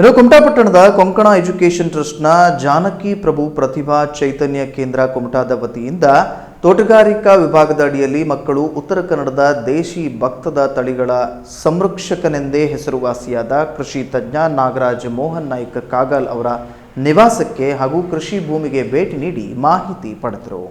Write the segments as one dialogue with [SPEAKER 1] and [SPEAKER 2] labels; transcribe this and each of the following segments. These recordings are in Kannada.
[SPEAKER 1] ಇನ್ನು ಕುಮಟಾಪಟ್ಟಣದ ಕೊಂಕಣ ಎಜುಕೇಷನ್ ಟ್ರಸ್ಟ್ನ ಜಾನಕಿ ಪ್ರಭು ಪ್ರತಿಭಾ ಚೈತನ್ಯ ಕೇಂದ್ರ ಕುಮಟಾದ ವತಿಯಿಂದ ತೋಟಗಾರಿಕಾ ವಿಭಾಗದ ಅಡಿಯಲ್ಲಿ ಮಕ್ಕಳು ಉತ್ತರ ಕನ್ನಡದ ದೇಶಿ ಭಕ್ತದ ತಳಿಗಳ ಸಂರಕ್ಷಕನೆಂದೇ ಹೆಸರುವಾಸಿಯಾದ ಕೃಷಿ ತಜ್ಞ ನಾಗರಾಜ್ ಮೋಹನ್ ನಾಯ್ಕ ಕಾಗಲ್ ಅವರ ನಿವಾಸಕ್ಕೆ ಹಾಗೂ ಕೃಷಿ ಭೂಮಿಗೆ ಭೇಟಿ ನೀಡಿ ಮಾಹಿತಿ ಪಡೆದರು.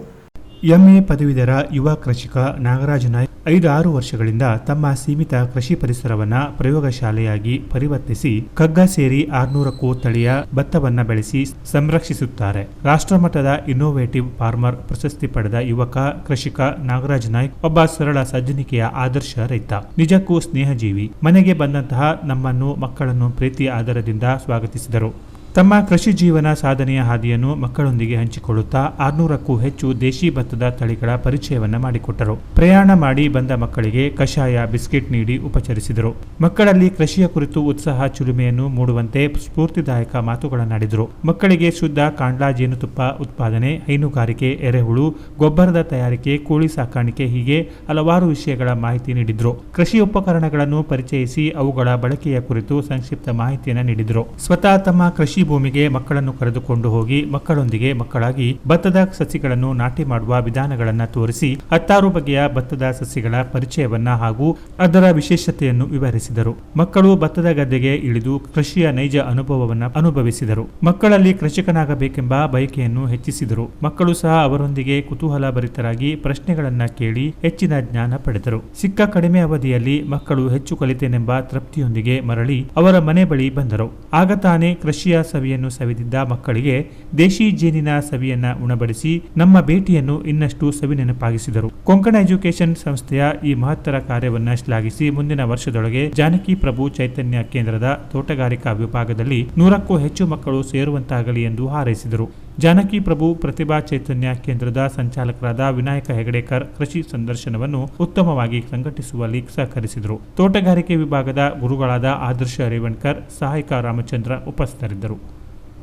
[SPEAKER 2] ಎಂಎ ಪದವೀಧರ ಯುವ ಕೃಷಿಕ ನಾಗರಾಜ ನಾಯ್ಕ ಐದು ಆರು ವರ್ಷಗಳಿಂದ ತಮ್ಮ ಸೀಮಿತ ಕೃಷಿ ಪರಿಸರವನ್ನ ಪ್ರಯೋಗಶಾಲೆಯಾಗಿ ಪರಿವರ್ತಿಸಿ ಕಗ್ಗ ಸೇರಿ ಆರ್ನೂರಕ್ಕೂ ತಳಿಯ ಭತ್ತವನ್ನು ಬೆಳೆಸಿ ಸಂರಕ್ಷಿಸುತ್ತಾರೆ. ರಾಷ್ಟ್ರಮಟ್ಟದ ಇನ್ನೋವೇಟಿವ್ ಫಾರ್ಮರ್ ಪ್ರಶಸ್ತಿ ಪಡೆದ ಯುವಕ, ಕೃಷಿಕ ನಾಗರಾಜ ನಾಯ್ಕ್ ಒಬ್ಬ ಸರಳ ಸಜ್ಜನಿಕೆಯ ಆದರ್ಶ ರೈತ. ನಿಜಕ್ಕೂ ಸ್ನೇಹಜೀವಿ. ಮನೆಗೆ ಬಂದಂತಹ ನಮ್ಮನ್ನು, ಮಕ್ಕಳನ್ನು ಪ್ರೀತಿ ಆಧಾರದಿಂದ ಸ್ವಾಗತಿಸಿದರು. ತಮ್ಮ ಕೃಷಿ ಜೀವನ ಸಾಧನೆಯ ಹಾದಿಯನ್ನು ಮಕ್ಕಳೊಂದಿಗೆ ಹಂಚಿಕೊಳ್ಳುತ್ತಾ ಆರ್ನೂರಕ್ಕೂ ಹೆಚ್ಚು ದೇಶಿ ಭತ್ತದ ತಳಿಗಳ ಪರಿಚಯವನ್ನ ಮಾಡಿಕೊಟ್ಟರು. ಪ್ರಯಾಣ ಮಾಡಿ ಬಂದ ಮಕ್ಕಳಿಗೆ ಕಷಾಯ, ಬಿಸ್ಕೆಟ್ ನೀಡಿ ಉಪಚರಿಸಿದರು. ಮಕ್ಕಳಲ್ಲಿ ಕೃಷಿಯ ಕುರಿತು ಉತ್ಸಾಹ, ಚಿಲುಮೆಯನ್ನು ಮೂಡುವಂತೆ ಸ್ಫೂರ್ತಿದಾಯಕ ಮಾತುಗಳನ್ನಾಡಿದರು. ಮಕ್ಕಳಿಗೆ ಶುದ್ಧ ಕಾಂಡ್ಲಾ ಜೇನುತುಪ್ಪ ಉತ್ಪಾದನೆ, ಹೈನುಗಾರಿಕೆ, ಎರೆಹುಳು, ಗೊಬ್ಬರದ ತಯಾರಿಕೆ, ಕೋಳಿ ಸಾಕಾಣಿಕೆ ಹೀಗೆ ಹಲವಾರು ವಿಷಯಗಳ ಮಾಹಿತಿ ನೀಡಿದರು. ಕೃಷಿ ಉಪಕರಣಗಳನ್ನು ಪರಿಚಯಿಸಿ ಅವುಗಳ ಬಳಕೆಯ ಕುರಿತು ಸಂಕ್ಷಿಪ್ತ ಮಾಹಿತಿಯನ್ನು ನೀಡಿದರು. ಸ್ವತಃ ತಮ್ಮ ಕೃಷಿ ಭೂಮಿಗೆ ಮಕ್ಕಳನ್ನು ಕರೆದುಕೊಂಡು ಹೋಗಿ ಮಕ್ಕಳೊಂದಿಗೆ ಮಕ್ಕಳಾಗಿ ಭತ್ತದ ಸಸಿಗಳನ್ನು ನಾಟಿ ಮಾಡುವ ವಿಧಾನಗಳನ್ನು ತೋರಿಸಿ ಹತ್ತಾರು ಬಗೆಯ ಭತ್ತದ ಸಸಿಗಳ ಪರಿಚಯವನ್ನ ಹಾಗೂ ಅದರ ವಿಶೇಷತೆಯನ್ನು ವಿವರಿಸಿದರು. ಮಕ್ಕಳು ಭತ್ತದ ಗದ್ದೆಗೆ ಇಳಿದು ಕೃಷಿಯ ನೈಜ ಅನುಭವವನ್ನು ಅನುಭವಿಸಿದರು. ಮಕ್ಕಳಲ್ಲಿ ಕೃಷಿಕನಾಗಬೇಕೆಂಬ ಬಯಕೆಯನ್ನು ಹೆಚ್ಚಿಸಿದರು. ಮಕ್ಕಳು ಸಹ ಅವರೊಂದಿಗೆ ಕುತೂಹಲ ಭರಿತರಾಗಿ ಪ್ರಶ್ನೆಗಳನ್ನ ಕೇಳಿ ಹೆಚ್ಚಿನ ಜ್ಞಾನ ಪಡೆದರು. ಸಿಕ್ಕ ಕಡಿಮೆ ಅವಧಿಯಲ್ಲಿ ಮಕ್ಕಳು ಹೆಚ್ಚು ಕಲಿತೇನೆಂಬ ತೃಪ್ತಿಯೊಂದಿಗೆ ಮರಳಿ ಅವರ ಮನೆ ಬಳಿ ಬಂದರು. ಆಗ ತಾನೇ ಕೃಷಿಯ ಸವಿಯನ್ನು ಸವಿದಿದ್ದ ಮಕ್ಕಳಿಗೆ ದೇಶಿ ಜೇನಿನ ಸವಿಯನ್ನ ಉಣಬಡಿಸಿ ನಮ್ಮ ಭೇಟಿಯನ್ನು ಇನ್ನಷ್ಟು ಸವಿ ನೆನಪಾಗಿಸಿದರು. ಕೊಂಕಣ ಎಜುಕೇಷನ್ ಸಂಸ್ಥೆಯ ಈ ಮಹತ್ತರ ಕಾರ್ಯವನ್ನ ಶ್ಲಾಘಿಸಿ ಮುಂದಿನ ವರ್ಷದೊಳಗೆ ಜಾನಕಿ ಪ್ರಭು ಚೈತನ್ಯ ಕೇಂದ್ರದ ತೋಟಗಾರಿಕಾ ವಿಭಾಗದಲ್ಲಿ ನೂರಕ್ಕೂ ಹೆಚ್ಚು ಮಕ್ಕಳು ಸೇರುವಂತಾಗಲಿ ಎಂದು ಹಾರೈಸಿದರು. ಜಾನಕಿ ಪ್ರಭು ಪ್ರತಿಭಾ ಚೈತನ್ಯ ಕೇಂದ್ರದ ಸಂಚಾಲಕರಾದ ವಿನಾಯಕ ಹೆಗಡೇಕರ್ ಕೃಷಿ ಸಂದರ್ಶನವನ್ನು ಉತ್ತಮವಾಗಿ ಸಂಘಟಿಸುವಲ್ಲಿ ಸಹಕರಿಸಿದರು. ತೋಟಗಾರಿಕೆ ವಿಭಾಗದ ಗುರುಗಳಾದ ಆದರ್ಶ ರೇವಣ್ಕರ್, ಸಹಾಯಕ ರಾಮಚಂದ್ರ ಉಪಸ್ಥಿತರಿದ್ದರು.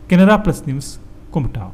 [SPEAKER 2] Canara plus news, Kumta.